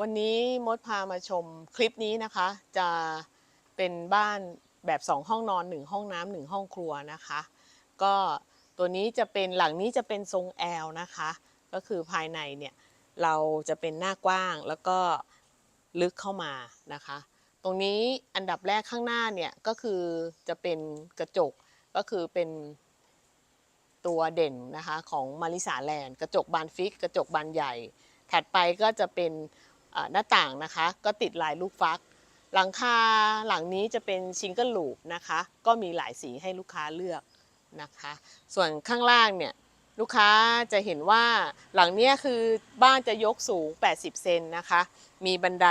วันนี้มดพามาชมคลิปนี้นะคะ จะเป็นบ้านแบบสองห้องนอนหนึ่งห้องน้ำหนึ่งห้องครัวนะคะ ก็ตัวนี้จะเป็นหลังนี้จะเป็นทรงแอลนะคะ ก็คือภายในเนี่ยเราจะเป็นหน้ากว้างแล้วก็ลึกเข้ามานะคะ ตรงนี้อันดับแรกข้างหน้าเนี่ยก็คือจะเป็นกระจกก็คือเป็นตัวเด่นนะคะของมาริสาแลนด์ กระจกบานฟิก กระจกบานใหญ่ ถัดไปก็จะเป็น หน้าต่างนะคะ ก็ติดลายลูกฟัก หลังคาหลังนี้จะเป็นชิงเกิลลูปนะคะ ก็มีหลายสีให้ลูกค้าเลือกนะคะ ส่วนข้างล่างเนี่ยลูกค้าจะเห็นว่าหลังเนี้ยคือบ้านจะยกสูง 80 เซนนะคะ มีบันได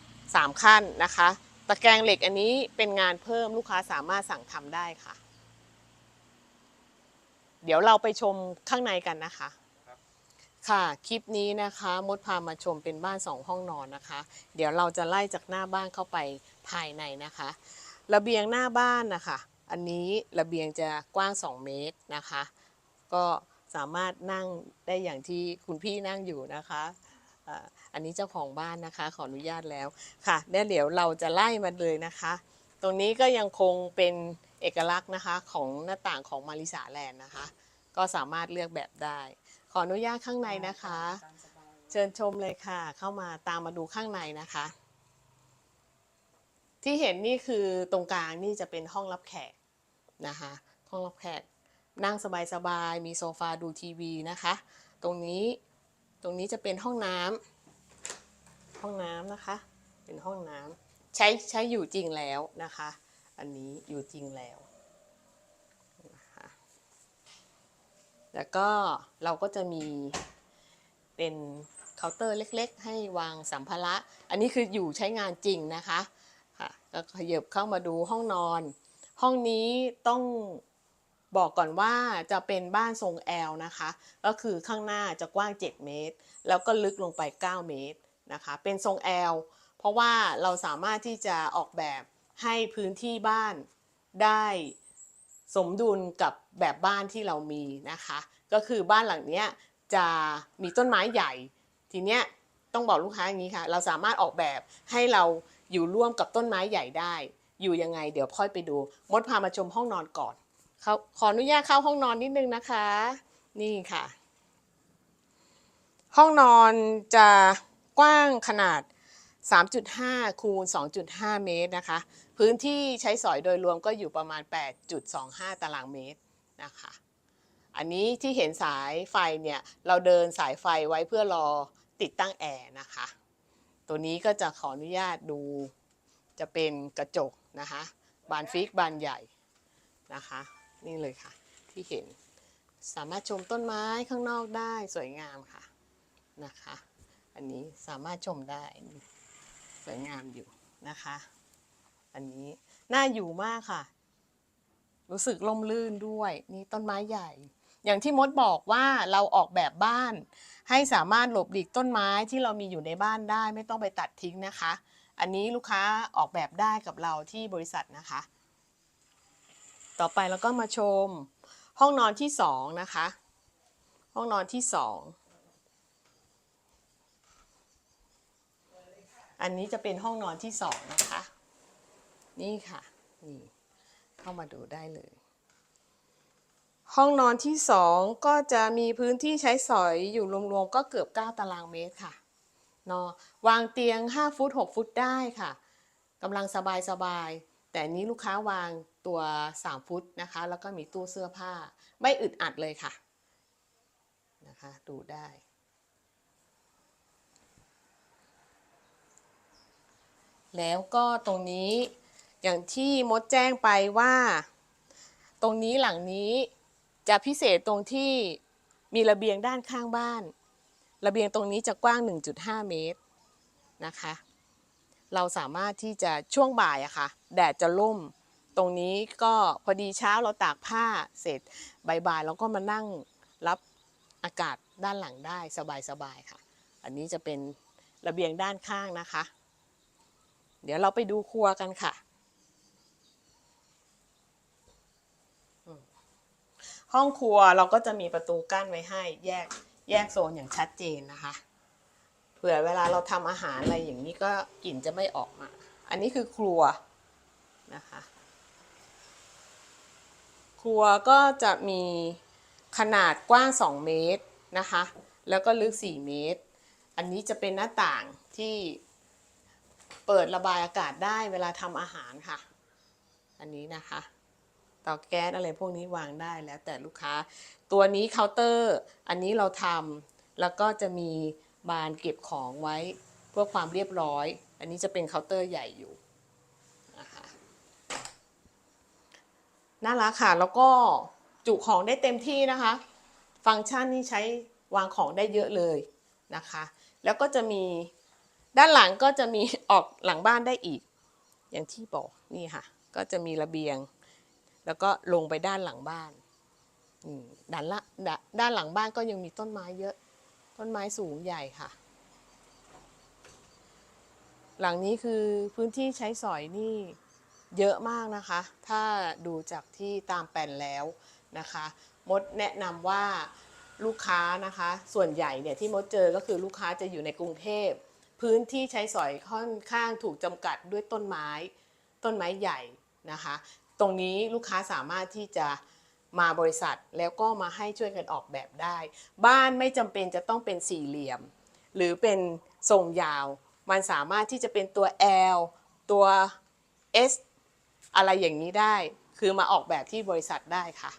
3 ขั้นนะคะ ตะแกรงเหล็กอันนี้เป็นงานเพิ่มลูกค้าสามารถสั่งทำได้ค่ะ เดี๋ยวเราไปชมข้างในกันนะคะ ค่ะ คลิปนี้นะคะ มดพามาชมเป็นบ้านสองห้องนอนนะคะ เดี๋ยวเราจะไล่จากหน้าบ้านเข้าไปภายในนะคะ ระเบียงหน้าบ้านนะคะ อันนี้ระเบียงจะกว้าง 2 เมตรนะคะ ก็สามารถนั่งได้อย่างที่คุณพี่นั่งอยู่นะคะอันนี้เจ้าของบ้านนะคะขออนุญาตแล้วค่ะเดี๋ยวเดี๋ยวเราจะไล่มาเลยนะคะ ตรงนี้ก็ยังคงเป็นเอกลักษณ์นะคะของหน้าต่างของมาริสาแลนด์นะคะ ก็สามารถเลือกแบบได้ ขออนุญาตข้างในนะคะ เชิญชมเลยค่ะ เข้ามาตามมาดูข้างในนะคะ ที่เห็นนี่คือตรงกลางนี่จะเป็นห้องรับแขกนะคะ ห้องรับแขกนั่งสบายๆมีโซฟาดูทีวีนะคะ ตรงนี้ตรงนี้จะเป็นห้องน้ำห้องน้ำนะคะ เป็นห้องน้ำใช้ใช้อยู่จริงแล้วนะคะ อันนี้อยู่จริงแล้วนะคะ แล้วก็เราก็จะมีเป็นเคาน์เตอร์เล็ก ๆ ให้วางสัมภาระ อันนี้คืออยู่ใช้งานจริงนะคะค่ะก็ขยับเข้ามาดูห้องนอน ห้องนี้ต้องบอกก่อนว่าจะเป็นบ้านทรงแอลนะคะ ก็คือข้างหน้าจะกว้าง 7 เมตร แล้วก็ลึกลงไป 9 เมตรนะคะ เป็นทรงแอลเพราะว่าเราสามารถที่จะออกแบบให้พื้นที่บ้านได้ สมดุลกับแบบบ้านที่เรามีนะคะ ก็คือบ้านหลังนี้จะมีต้นไม้ใหญ่ ทีเนี้ยต้องบอกลูกค้าอย่างนี้ค่ะ เราสามารถออกแบบให้เราอยู่ร่วมกับต้นไม้ใหญ่ได้ อยู่ยังไงเดี๋ยวค่อยไปดู มดพามาชมห้องนอนก่อนเขาขออนุญาตเข้าห้องนอนนิดนึงนะคะ นี่ค่ะ ห้องนอนจะกว้างขนาด 3.5 คูณ 2.5 เมตรนะคะ พื้นที่ใช้สอยโดยรวมก็อยู่ประมาณ 8.25 ตารางเมตรนะคะ อันนี้ที่เห็นสายไฟเนี่ย เราเดินสายไฟไว้เพื่อรอติดตั้งแอร์นะคะ ตัวนี้ก็จะขออนุญาตดูจะเป็นกระจกนะคะ บานฟิกบานใหญ่นะคะ นี่เลยค่ะที่เห็นสามารถชมต้นไม้ข้างนอกได้สวยงามค่ะนะคะ อันนี้สามารถชมได้ สวยงามอยู่นะคะ อันนี้น่าอยู่มากค่ะ รู้สึกล่มลื่นด้วย นี่ต้นไม้ใหญ่ อย่างที่มดบอกว่าเราออกแบบบ้าน ให้สามารถหลบหลีกต้นไม้ที่เรามีอยู่ในบ้านได้ ไม่ต้องไปตัดทิ้งนะคะ อันนี้ลูกค้าออกแบบได้กับเราที่บริษัทนะคะ ต่อไปเราก็มาชม ห้องนอนที่สองนะคะ ห้องนอนที่สอง อันนี้จะเป็นห้องนอนที่สองนะคะ นี่ค่ะนี่เข้ามาดูได้เลย ห้องนอนที่สองก็จะมีพื้นที่ใช้สอยอยู่รวมๆก็เกือบ 9 ตารางเมตรค่ะเนอะวางเตียง 5 ฟุต 6 ฟุตได้ค่ะกำลังสบายๆ แต่นนี้ลูกค้าวางตัว 3 ฟุตนะคะ แล้วก็มีตู้เสื้อผ้า ไม่อึดอัดเลยค่ะนะคะ ดูได้ แล้วก็ตรงนี้อย่างที่มดแจ้งไปว่า ตรงนี้หลังนี้จะพิเศษตรงที่มีระเบียงด้านข้างบ้าน ระเบียงตรงนี้จะกว้าง 1.5 เมตรนะคะ เราสามารถที่จะช่วงบ่ายอะค่ะ แดดจะล่ม ตรงนี้ก็พอดีเช้าเราตากผ้าเสร็จบ่ายๆเราก็มานั่งรับอากาศด้านหลังได้สบายๆค่ะ อันนี้จะเป็นระเบียงด้านข้างนะคะ เดี๋ยวเราไปดูครัวกันค่ะ ห้องครัวเราก็จะมีประตูกั้นไว้ให้ แยกแยกโซนอย่างชัดเจนนะคะ เผื่อเวลาเราทำอาหารอะไรอย่างนี้ก็กลิ่นจะไม่ออกมา อันนี้คือครัวนะคะ ครัวก็จะมีขนาดกว้าง 2 เมตรนะคะ แล้วก็ลึก 4 เมตร อันนี้จะเป็นหน้าต่างที่ เปิดระบายอากาศได้เวลาทำอาหารค่ะ อันนี้นะคะเตาแก๊สอะไรพวกนี้วางได้แล้วแต่ลูกค้า ตัวนี้เคาน์เตอร์ อันนี้เราทำแล้วก็จะมีบานเก็บของไว้เพื่อความเรียบร้อย อันนี้จะเป็นเคาน์เตอร์ใหญ่อยู่นะคะน่ารักค่ะ แล้วก็จุของได้เต็มที่นะคะ ฟังก์ชันนี่ใช้วางของได้เยอะเลยนะคะ แล้วก็จะมี ด้านหลังก็จะมีออกหลังบ้านได้อีก อย่างที่บอกนี่ค่ะ ก็จะมีระเบียง แล้วก็ลงไปด้านหลังบ้านด้านละดด้านหลังบ้านก็ยังมีต้นไม้เยอะ ต้นไม้สูงใหญ่ค่ะ หลังนี้คือพื้นที่ใช้สอยนี่เยอะมากนะคะ ถ้าดูจากที่ตามแปลนแล้วนะคะ มดแนะนำว่าลูกค้านะคะ ส่วนใหญ่เนี่ยที่มดเจอก็คือลูกค้าจะอยู่ในกรุงเทพ พื้นที่ใช้สอยค่อนข้างถูกจำกัดด้วยต้นไม้ต้นไม้ใหญ่นะคะ ตรงนี้ลูกค้าสามารถที่จะมาบริษัทแล้วก็มาให้ช่วยกันออกแบบได้ บ้านไม่จำเป็นจะต้องเป็นสี่เหลี่ยม หรือเป็นทรงยาว มันสามารถที่จะเป็นตัว L ตัว S อะไรอย่างนี้ได้ คือมาออกแบบที่บริษัทได้ค่ะ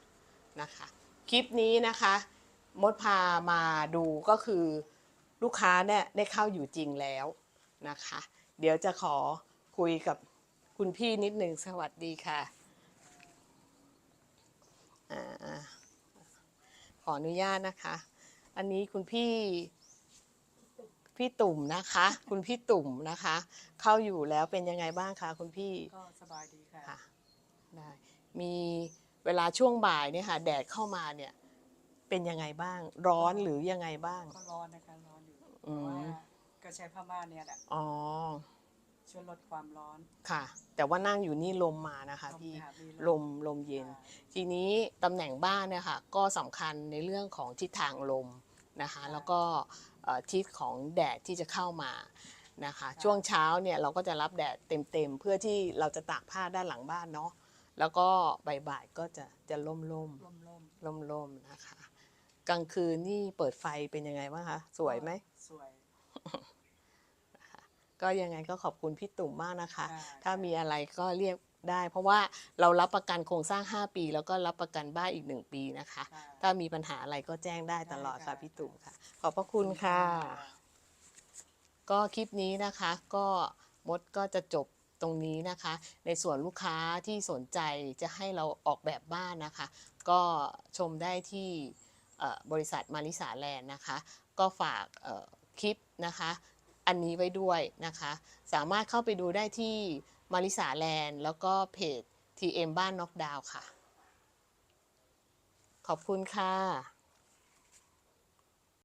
นะคะ คลิปนี้นะคะ มดพามาดูก็คือ ลูกค้าเนี่ยได้เข้าอยู่จริงแล้วนะคะ เดี๋ยวจะขอคุยกับคุณพี่นิดหนึ่งสวัสดีค่ะอ่าขออนุญาตนะคะ อันนี้คุณพี่พี่ตุ่มนะคะ คุณพี่ตุ่มนะคะ เข้าอยู่แล้วเป็นยังไงบ้างคะคุณพี่ก็สบายดีค่ะค่ะได้มีเวลาช่วงบ่ายเนี่ยค่ะ แดดเข้ามาเนี่ย เป็นยังไงบ้าง ร้อนหรือยังไงบ้างก็ร้อนนะคะร้อน อยู่อืแต่มว่าก็ใช้ผ้าม่านเนี่ยแหละอ๋อ ช่วยลดความร้อน ค่ะ แต่ว่านั่งอยู่นี่ลมมานะคะลมพี่ค่ะมีลมลมเย็นค่ะทีนี้ตำแหน่งบ้านเนี่ยค่ะก็สำคัญในเรื่องของทิศทางลมนะคะ แล้วก็เอ่อทิศของแดดที่จะเข้ามานะคะ ช่วงเช้าเนี่ยเราก็จะรับแดดเต็มๆเพื่อที่เราจะตากผ้าด้านหลังบ้านเนาะแล้วก็บ่ายๆก็จะจะล่มๆร่มร่มล่มๆนะคะ กลางคืนนี่เปิดไฟเป็นยังไงบ้างคะ สวยไหม สวย ก็ยังไงก็ขอบคุณพี่ตุ่มมากนะคะค่ะถ้ามีอะไรก็เรียกได้ เพราะว่าเรารับประกันโครงสร้าง 5 ปี แล้วก็รับประกันบ้านอีก 1 ปีนะคะค่ะถ้ามีปัญหาอะไรก็แจ้งได้ตลอดค่ะได้ค่ะพี่ตุ่มค่ะ ขอบพระคุณค่ะ ก็คลิปนี้นะคะ ก็มดก็จะจบตรงนี้นะคะ ในส่วนลูกค้าที่สนใจจะให้เราออกแบบบ้านนะคะ ก็ชมได้ที่เอ่อ บริษัทมาริสาแลนด์นะคะ ก็ฝากคลิปนะคะ อันนี้ไว้ด้วยนะคะ สามารถเข้าไปดูได้ที่มาริสาแลนด์แล้วก็เพจ TM บ้านน็อกดาวค่ะ ขอบคุณค่ะ